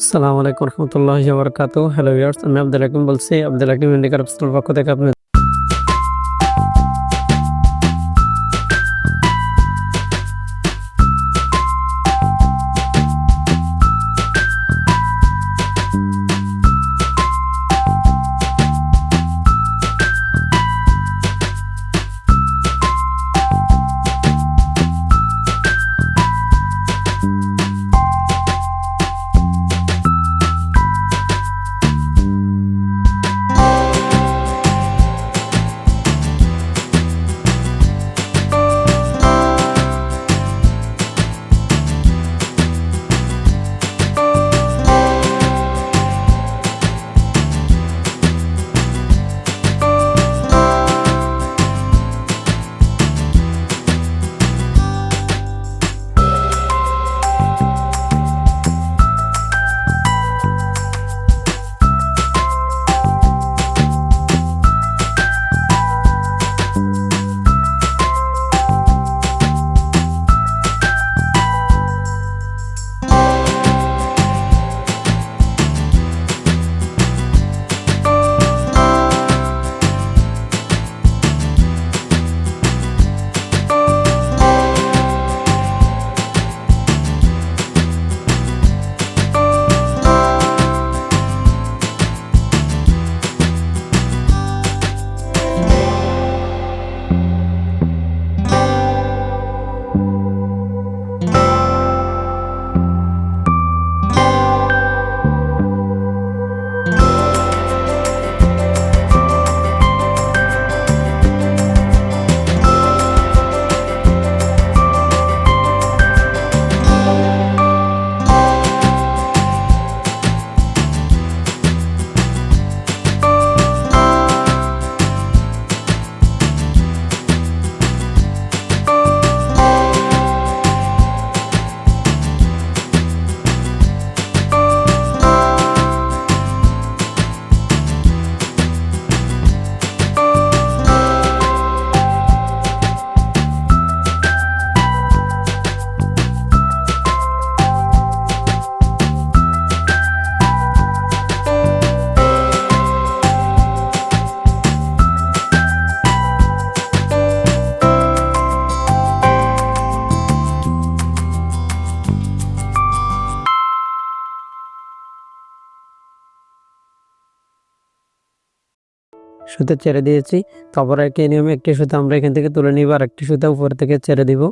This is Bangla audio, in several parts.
আসসালামু আলাইকুম রহমতুল্লাহ বরকাত হ্যালো ইয়ার্স আমি আব্দুল হাকিম বলছি। আব্দুল হাকিম ইন্ডিকার পক্ষ থেকে আপনি সুতা ছেড়ে দিয়েছি। তারপরে একই নিয়মে একটি সুতা আমরা এখান থেকে তুলে নিব আর একটি সুতা উপর থেকে ছেড়ে দিব।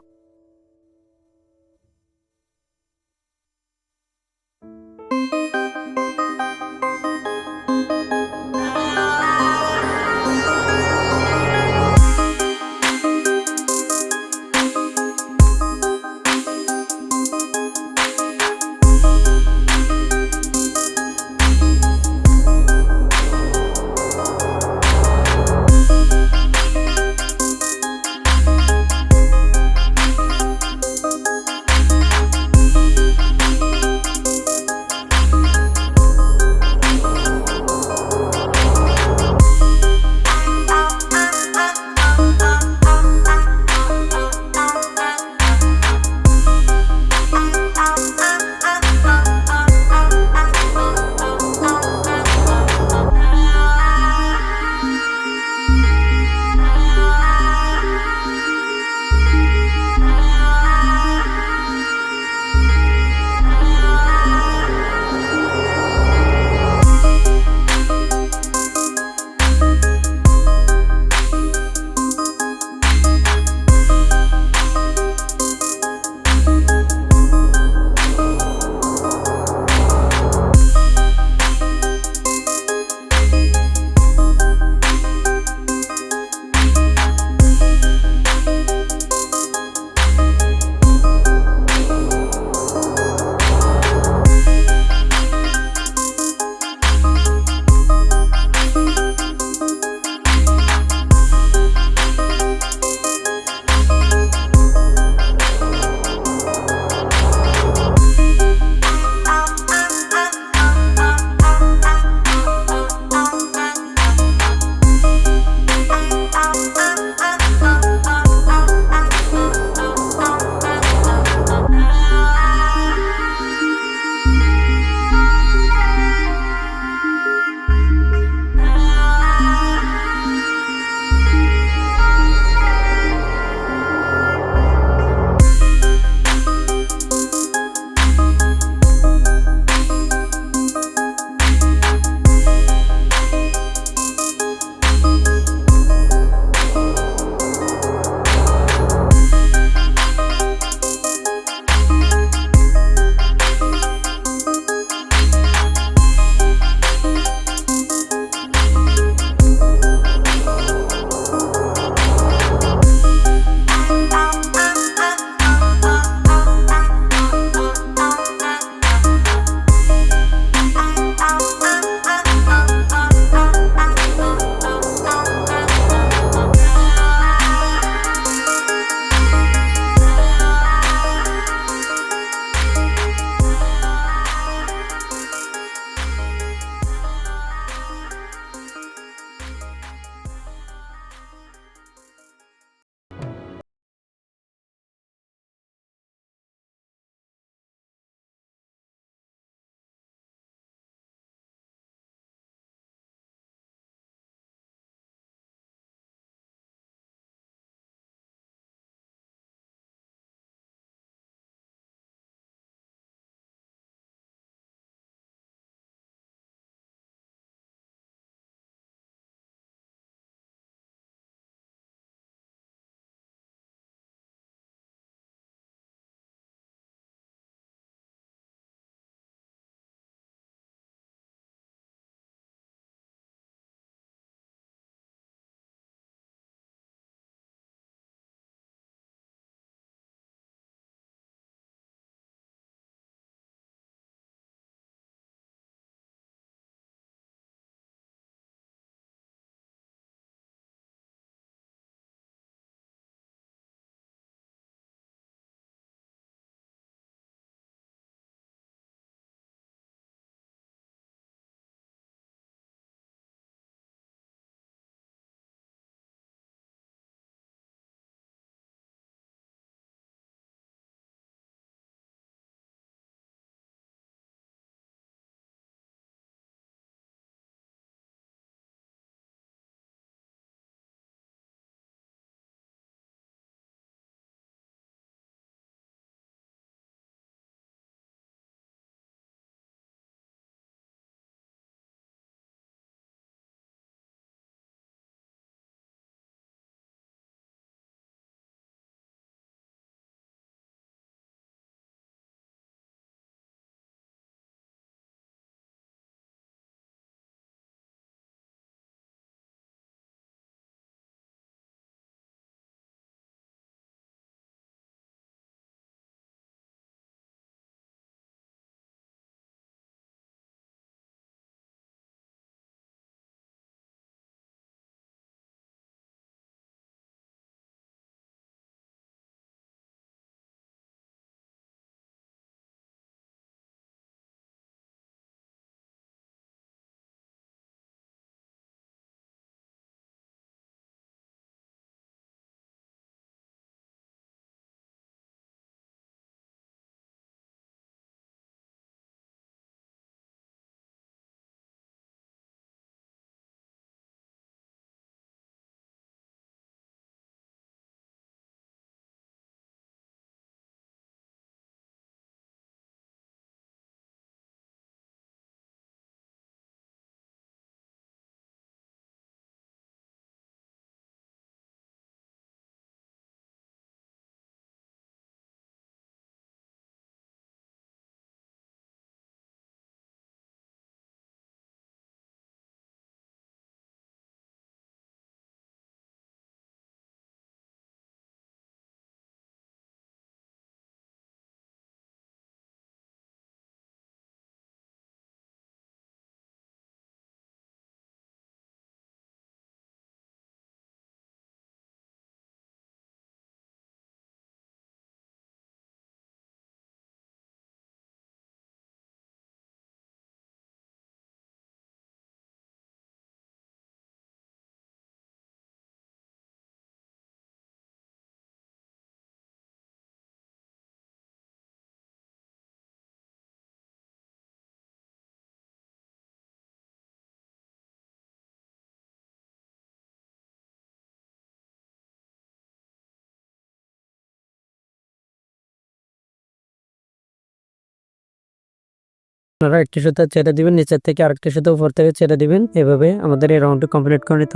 আপনারা একটি সুতা ছেড়ে দিবেন, নিচের থেকে আরেকটি সুতা উপর থেকে ছেড়ে দিবেন। এভাবে আমাদের এই রাউন্ডটি কমপ্লিট করে নিতে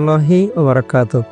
আল্লাহি ওবারাকাতুহ